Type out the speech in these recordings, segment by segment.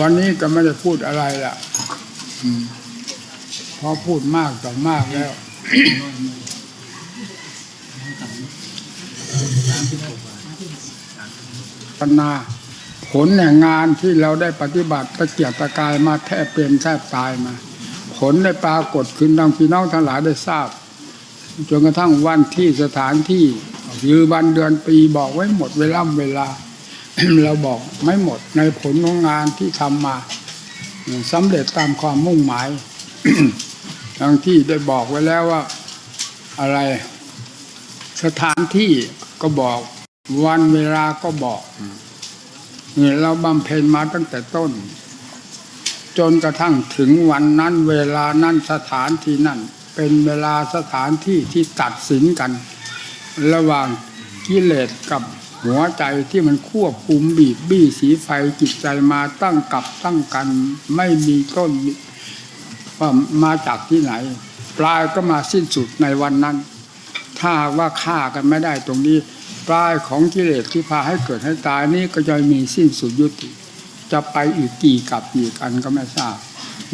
วันนี้ก็ไม่ได้พูดอะไรล่ะเพราะพูดมากต่อมากแล้วปัญนาผลแห่งงานที่เราได้ปฏิบัติตะเกียกตะกายมาแทบเป็นแทบตายมา ผลได้ปรากฏขึ้นดังพี่น้องทั้งหลายได้ทราบจนกระทั่งวันที่สถานที่ยือวันเดือนปีบอกไว้หมดเวลาเวลา เราบอกไม่หมดในผลของงานที่ทำมาสำเร็จตามความมุ่งหมายดังที่ได้บอกไว้แล้วว่า อะไร สถานที่ก็บอก วันเวลาก็บอกเนี่ยเราบำเพ็ญมาตั้งแต่ต้น จนกระทั่งถึงวันนั้นเวลานั้นสถานที่นั้นเป็นเวลาสถานที่ที่ตัดสินกัน ระหว่างกิเลสกับ หัวใจที่มันควบคุมบีบบี้สีไฟจิตใจมาตั้งกับตั้งกันไม่มีต้นว่ามาจากที่ไหน ปลายก็มาสิ้นสุดในวันนั้น ถ้าว่าฆ่ากันไม่ได้ตรงนี้ ปลายของกิเลสที่พาให้เกิดให้ตายนี่ก็จะมีสิ้นสุดยุติ จะไปอีกกี่กับอีกอันก็ไม่ทราบ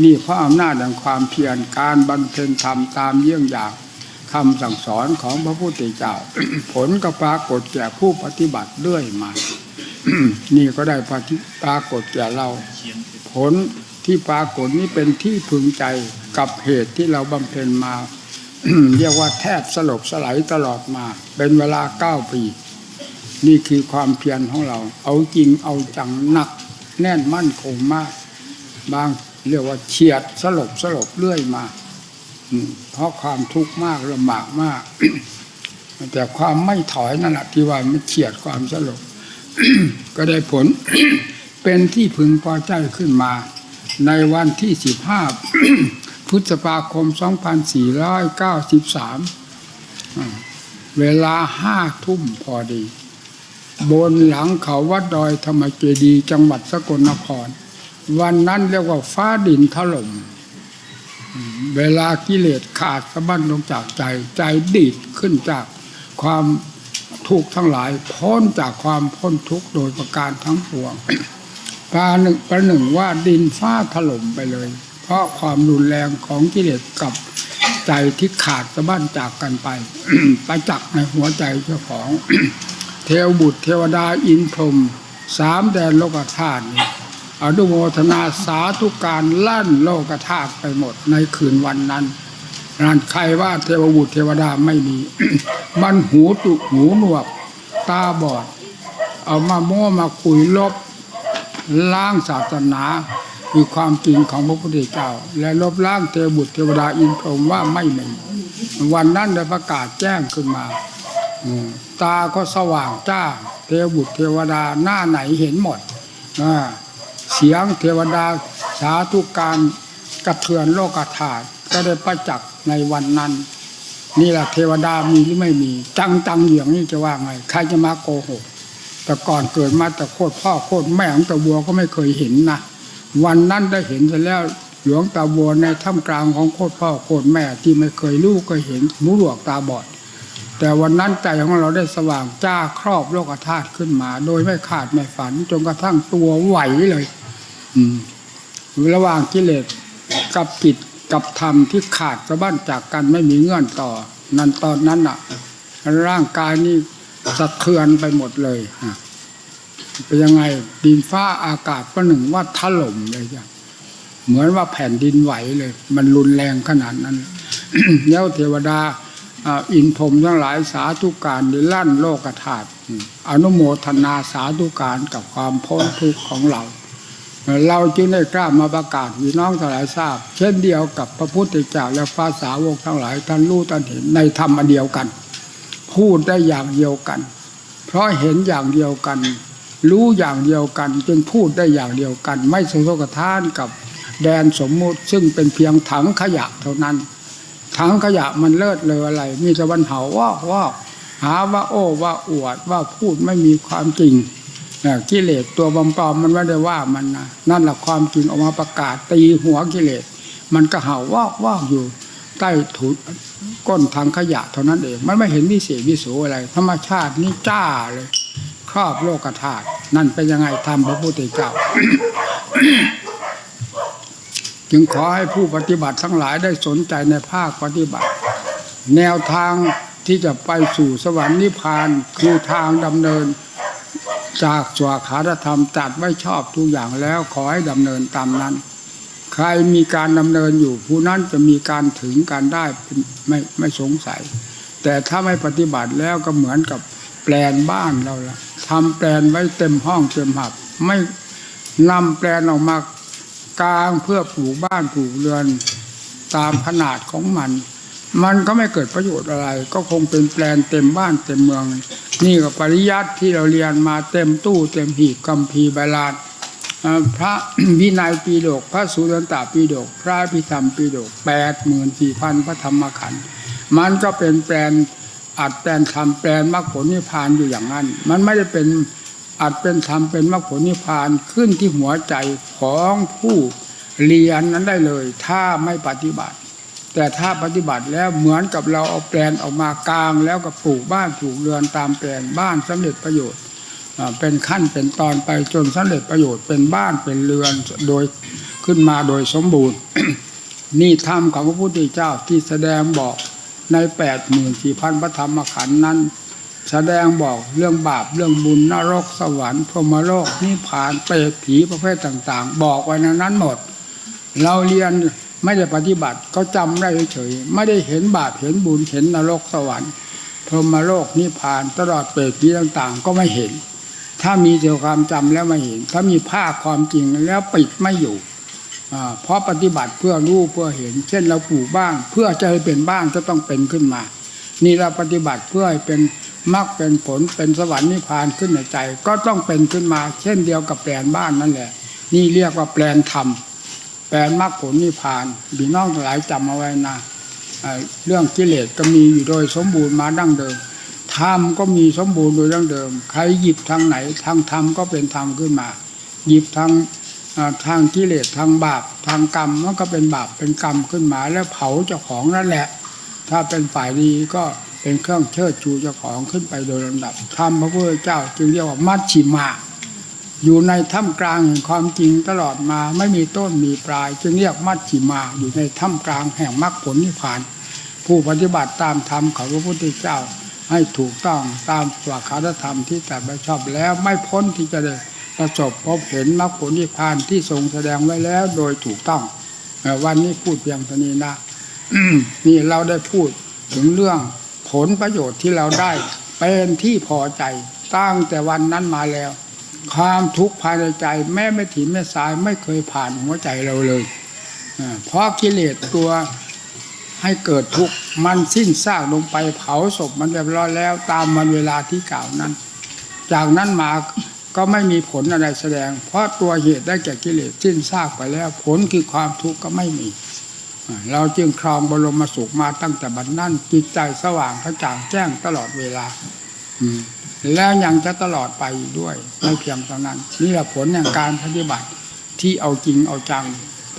นี่เพราะอำนาจแห่งความเพียรการบำเพ็ญธรรมตามเยี่ยงอย่าง คำสั่งสอนของพระพุทธเจ้า ผลก็ปรากฏแก่ผู้ปฏิบัติเรื่อยมา นี่ก็ได้ปรากฏแก่เรา ผลที่ปรากฏนี้เป็นที่พึงใจกับเหตุที่เราบำเพ็ญมา เรียกว่าแทบสลบสลายตลอดมา เป็นเวลาเก้าปี นี่คือความเพียรของเรา เอาจริงเอาจังหนัก แน่นมั่นคงมาก บางเรียกว่าเฉียดสลบสลบเรื่อยมา เพราะความทุกข์มากลำบากมาก แต่ความไม่ถอยนั่นแหละที่ว่ามันเฉียดความสลบก็ได้ผลเป็นที่พึงพอใจขึ้นมา ในวันที่สิบห้าพฤษภาคม 2493 เวลาห้าทุ่มพอดี บนหลังเขาวัดดอยธรรมเจดีจังหวัดสกลนคร วันนั้นเรียกว่าฟ้าดินถล่ม เวลากิเลสขาดสะบั้นลงจากใจใจดีดขึ้นจากความทุกข์ทั้งหลายพ้นจากความพ้นทุกข์โดยประการทั้งปวงปาหนึ่งประหนึ่งว่าดินฟ้าถล่มไปเลย เพราะความรุนแรงของกิเลสกับใจที่ขาดสะบั้นจากกันไปไปจักในหัวใจเจ้าของ เทวบุตรเทวดาอินพรมสามแดนโลกธาตุนี่ อนุโมทนาสาธุการลั่นโลกธาตุไปหมดในคืนวันนั้นนั่นใครว่าเทวบุตรเทวดาไม่มี มันหูตุหูหนวก ตาบอด เอามาโม้มาคุยลบ ล้างศาสนาคือความจริงของพระพุทธเจ้า และลบล้างเทวบุตรเทวดาอินพรมว่าไม่มีวันนั้นได้ประกาศแจ้งขึ้นมาตาก็สว่างจ้า เทวบุตรเทวดาหน้าไหนเห็นหมดอ่า สียงเทวดาสาธุการกระเทือนโลกธาตุก็ได้ประจักษ์ในวันนั้น นี่แหละเทวดามีหรือไม่มี จังจังๆอย่างนี้จะว่าไงใครจะมาโกหกแต่ก่อนเกิดมาแต่โคตรพ่อโคตรแม่ของตาบัวก็ไม่เคยเห็นนะวันนั้นได้เห็นเสร็จแล้วหลวงตาบัวในถ้ำกลางของโคตรพ่อโคตรแม่ที่ไม่เคยรู้ก็เห็นหูหลวกตาบอด แต่วันนั้นใจของเราได้สว่างจ้าครอบโลกธาตุขึ้นมา โดยไม่ขาดไม่ฝันจนกระทั่งตัวไหวเลย ระหว่างกิเลสกับกิจกับธรรมที่ขาดสะบั้นจากกันไม่มีเงื่อนต่อ นั่นตอนนั้นอะ ร่างกายนี่สะเทือนไปหมดเลยอะเป็นยังไงดินฟ้าอากาศประหนึ่งว่าถล่มเลยจ้ะเหมือนว่าแผ่นดินไหวเลย มันรุนแรงขนาดนั้น แล้วเทวดาอินพรมทั้งหลายสาธุการในลั่นโลกธาตุอนุโมทนาสาธุการกับความพ้นทุกข์ของเรา เราจึงได้กล้ามาประกาศพี่น้องทั้งหลายทราบ เช่นเดียวกับพระพุทธเจ้าและฟ้าสาวกทั้งหลายท่านรู้ท่านเห็นในธรรมเดียวกัน พูดได้อย่างเดียวกัน เพราะเห็นอย่างเดียวกัน รู้อย่างเดียวกัน จึงพูดได้อย่างเดียวกัน ไม่สะทกทานกับแดนสมมุติซึ่งเป็นเพียงถังขยะเท่านั้น ถังขยะมันเลิศเลออะไร มีต่วันเห่าว่าว่าหาว่าโอ้ว่าอวดว่าพูดไม่มีความจริง กิเลสตัวปลอมๆมันไม่ได้ว่ามันนะนั่นแหละความจริงออกมาประกาศตีหัวกิเลสมันก็เห่าว่าว่าอยู่ ใต้ถุนก้นถังขยะเท่านั้นเอง มันไม่เห็นวิเศษวิโสอะไร ธรรมชาตินี่จ้าเลย ครอบโลกธาตุนั่นเป็นยังไงทำพระพุทธเจ้า จึงขอให้ผู้ปฏิบัติทั้งหลายได้สนใจในภาคปฏิบัติ แนวทางที่จะไปสู่สวรรค์นิพพานคือทางดำเนิน จากสวขาธรรมจัดไว้ชอบทุกอย่างแล้วขอให้ดำเนินตามนั้น ใครมีการดำเนินอยู่ ผู้นั้นจะมีการถึงการได้ไม่ไม่สงสัย แต่ถ้าไม่ปฏิบัติแล้วก็เหมือนกับแปลนบ้านเราละทำแปลนไว้เต็มห้องเต็มหับ ไม่นำแปลนออกมากลางเพื่อปลูกบ้านปลูกเรือนตามขนาดของมัน มันก็ไม่เกิดประโยชน์อะไร ก็คงเป็นแปลนเต็มบ้านเต็มเมือง นี่ก็ปริยัติที่เราเรียนมาเต็มตู้เต็มหีบกัมพีร์ใบลานพระวินัยปีโดก พระสุรันตาปีโดก พระพิธรรมปีโดกแปดหมื่นสี่พันพระธรรมขันธ์มันก็เป็นแปลนอัดแปลนทำแปลนมรรคผลนิพพานอยู่อย่างนั้น มันไม่ได้เป็นอัดเป็นธรรมเป็นมรรคผลนิพพานขึ้นที่หัวใจของผู้เรียนนั้นได้เลย ถ้าไม่ปฏิบัติ แต่ถ้าปฏิบัติแล้วเหมือนกับเราเอาแปลนออกมากลาง แล้วก็ปลูกบ้านปลูกเรือนตามแปลนบ้านสำเร็จประโยชน์เป็นขั้นเป็นตอนไปจนสำเร็จประโยชน์เป็นบ้านเป็นเรือนโดยขึ้นมาโดยสมบูรณ์ นี่ธรรมของพระพุทธเจ้าที่แสดงบอกในแปดหมื่นสี่พันพระธรรมขันธ์นั้น แสดงบอกเรื่องบาปเรื่องบุญนรกสวรรค์พรหมโลกนิพพานเปรตผีประเภทต่าง ๆ บอกไว้ในนั้นหมด เราเรียน ไม่ได้ปฏิบัติก็จำได้เฉยๆไม่ได้เห็นบาปเห็นบุญเห็นนรกสวรรค์พรหมโลกนิพพานตลอดเปรตผีต่างๆ ก็ไม่เห็น ถ้ามีเดียวความจำแล้วไม่เห็น ถ้ามีภาคความจริงแล้วปิดไม่อยู่เพราะปฏิบัติเพื่อรู้เพื่อเห็น เช่นเราปลูกบ้านเพื่อจะให้เป็นบ้านก็ต้องเป็นขึ้นมา นี่เราปฏิบัติเพื่อให้เป็นมรรคเป็นผลเป็นสวรรค์นิพพานขึ้นในใจ ก็ต้องเป็นขึ้นมา เช่นเดียวกับแปลนบ้านนั่นแหละ นี่เรียกว่าแปลนธรรม แปลมรรคผลนิพพานพี่น้องหลายจำเอาไว้นะเเรื่องกิเลสก็มีอยู่โดยสมบูรณ์มาดั้งเดิมธรรมก็มีสมบูรณ์โดยดั้งเดิม ใครหยิบทางไหนทางธรรมก็เป็นธรรมขึ้นมา หยิบทางทางกิเลสทางบาปทางกรรมมันก็เป็นบาปเป็นกรรมขึ้นมา แล้วเผาเจ้าของนั่นแหละ ถ้าเป็นฝ่ายดีก็เป็นเครื่องเชิดชูเจ้าของขึ้นไปโดยลำดับธรรมพระพุทธเจ้าจึงเรียกว่ามัชชิมา อยู่ในถ้ำกลางแห่งความจริงตลอดมาไม่มีต้นมีปลาย จึงเรียกมัชชิมาอยู่ในถ้ำกลางแห่งมรรคผลนิพพาน ผู้ปฏิบัติตามธรรมของพระพุทธเจ้า ให้ถูกต้องตามสวากขาธรรมที่แตรัสไว้ชอบแล้วไม่พ้นที่จะได้ประสบพบเห็นมรรคผลนิพพานที่ทรงแสดงไว้แล้วโดยถูกต้องวันนี้พูดเพียงเท่านี้นะนี่เราได้พูดถึงเรื่องผลประโยชน์ที่เราได้ เป็นที่พอใจตั้งแต่วันนั้นมาแล้ว ความทุกข์ภายในใจ แม้ไม่ถิ่นแม่สายไม่เคยผ่านหัวใจเราเลยเพราะกิเลสตัวให้เกิดทุกข์มันสิ้นซากลงไปเผาศพมันเรียบร้อยแล้วตามวันเวลาที่กล่าวนั้น จากนั้นมาก็ไม่มีผลอะไรแสดง เพราะตัวเหตุได้แก่กิเลสสิ้นซากไปแล้ว ผลคือความทุกข์ก็ไม่มี เราจึงครองบรมสุขมาตั้งแต่บัดนั้นจิตใจสว่างกระจ่างแจ้งตลอดเวลา อืม แล้วยังจะตลอดไปด้วยไม่เพียงเท่านั้น นี่แหละผลแห่งการปฏิบัติที่เอาจริงเอาจัง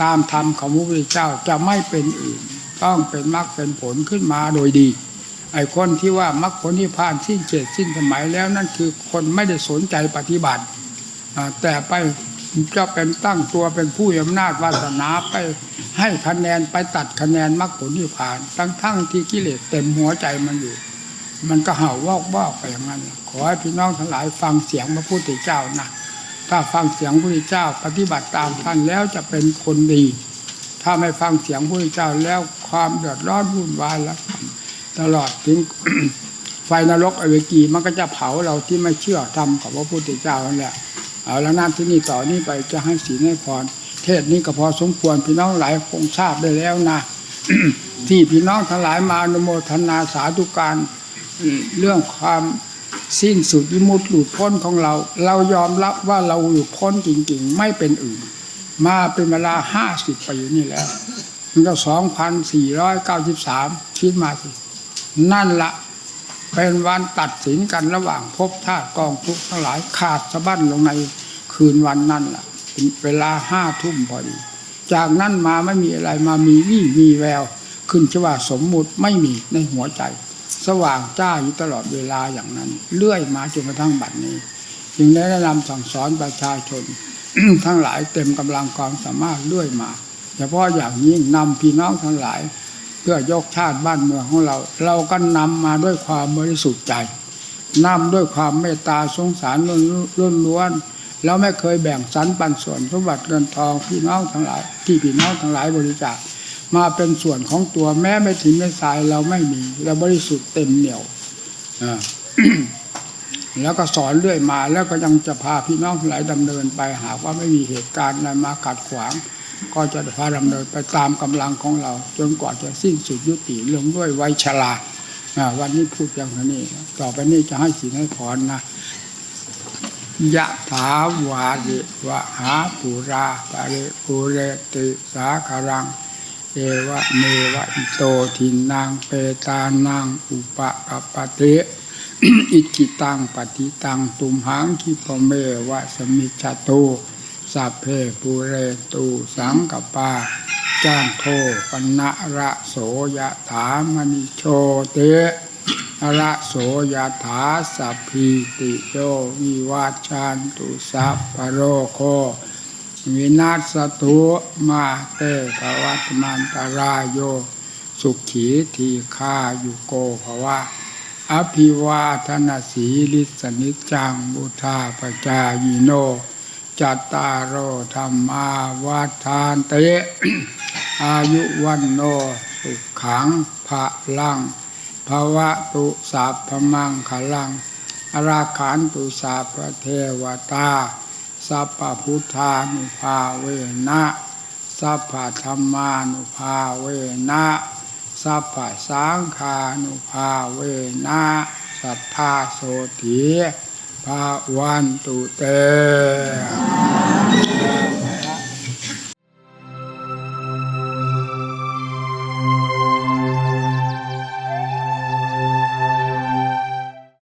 ตามธรรมของพระพุทธเจ้าจะไม่เป็นอื่น ต้องเป็นมรรคเป็นผลขึ้นมาโดยดี ไอ้คนที่ว่ามรรคผลนิพพานสิ้นเจตสิ้นสมัยแล้วนั่นคือคนไม่ได้สนใจปฏิบัติแต่ไปจะเป็นตั้งตัวเป็นผู้อำนาจวาสนาไปให้คะแนนไปตัดคะแนนมรรคผลนิพพาน ทั้งทั้งๆที่กิเลสเต็มหัวใจมันอยู่ มันก็เห่าวอกวอกไปอย่างนั้น ขอให้พี่น้องทั้งหลายฟังเสียงพระพุทธเจ้านะถ้าฟังเสียงพระพุทธเจ้า ปฏิบัติตามท่านแล้วจะเป็นคนดี ถ้าไม่ฟังเสียงพระพุทธเจ้าแล้วความเดือดร้อนวุ่นวายแล้วตลอดถึงไฟนรกอเวกีมันก็จะเผาเราที่ไม่เชื่อธรรมของพระพุทธเจ้านั่นแหละเอาแล้วนั่นที่นี่ต่อนี้ไปจะให้ศีลให้พรเทศนี้ก็พอสมควรพี่น้องหลายคงทราบได้แล้วนะที่พี่น้องทั้งหลายมาอนุโมทนาสาธุการ เรื่องความสิ้นสุดวิมุตติหลุดพ้นของเรา เรายอมรับว่าเราหลุดพ้นจริง ๆ ไม่เป็นอื่น มาเป็นเวลาห้าสิบปีนี่แล้ว มันก็สองพันสี่ร้อยเก้าสิบสามคิดมาสิ นั่นละเป็นวันตัดสินกันระหว่างภพชาติกองทุกข์ทั้งหลายขาดสะบั้นลงในคืนวันนั่นละเป็นเวลาห้าทุ่มพอดี จากนั้นมาไม่มีอะไรมามีวี่มีแวว ขึ้นชื่อว่าสมมุติไม่มีในหัวใจ สว่างจ้าอยู่ตลอดเวลาอย่างนั้น เลื่อยมาจนกระทั่งบัดนี้ จึงได้แนะนำสั่งสอนประชาชน ทั้งหลายเต็มกำลังความสามารถเลื่อยมาเฉพาะอย่างยิ่งนำพี่น้องทั้งหลาย เพื่อยกชาติบ้านเมืองของเรา เราก็นำมาด้วยความบริสุทธิ์ใจนำด้วยความเมตตาสงสารล้นล้วนแล้วไม่เคยแบ่งสรรปันส่วนสมบัติเงินทองพี่น้องทั้งหลาย ที่พี่น้องทั้งหลายบริจาค มาเป็นส่วนของตัวแม้ไม่ถินไม่สายเราไม่มี เราบริสุทธิ์เต็มเหนียวแล้วก็สอนเรื่อยมา แล้วก็ยังจะพาพี่น้องหลายดำเนินไปหากว่าไม่มีเหตุการณ์อะไรมาขัดขวาง ก็จะพาดำเนินไปตามกำลังของเรา จนกว่าจะสิ้นสุดยุติลงด้วยวัยชราวันนี้พูดอย่างนี้ ต่อไปนี้จะให้ศีลให้พรนะยะถาวาริวะหาปุราปะเรปุเรติสาคารัง เอวะเมวะอิโตทินางเปตานังอุปกปปติอิจิตังปฏิตังตุมหังคิปเมวะสมิจฉาโตสัพเพปูเรตูสังกปาจ้างโทปนะระโสยถามณิโชเตระโสยถาสัพพิติโยวิวาชันตุสัพพโรโค วินาศตุมาเตภวัตมันตรายโย สุขีทีฆาอยุโกภวะอภิวาทนาสีลิสนิจจังบุธาปจายโน จัตตารโอธรรมาวาทานเต อายุวันโนสุขังภะลังภวะตุสัพมังคลังอราขันตุสัพพเทวตา สัพพพุทธานุภาเวนะสัพพธรรมานุภาเวนะสัพพสังฆานุภาเวนะสัทธาโสถีภาวันตุเต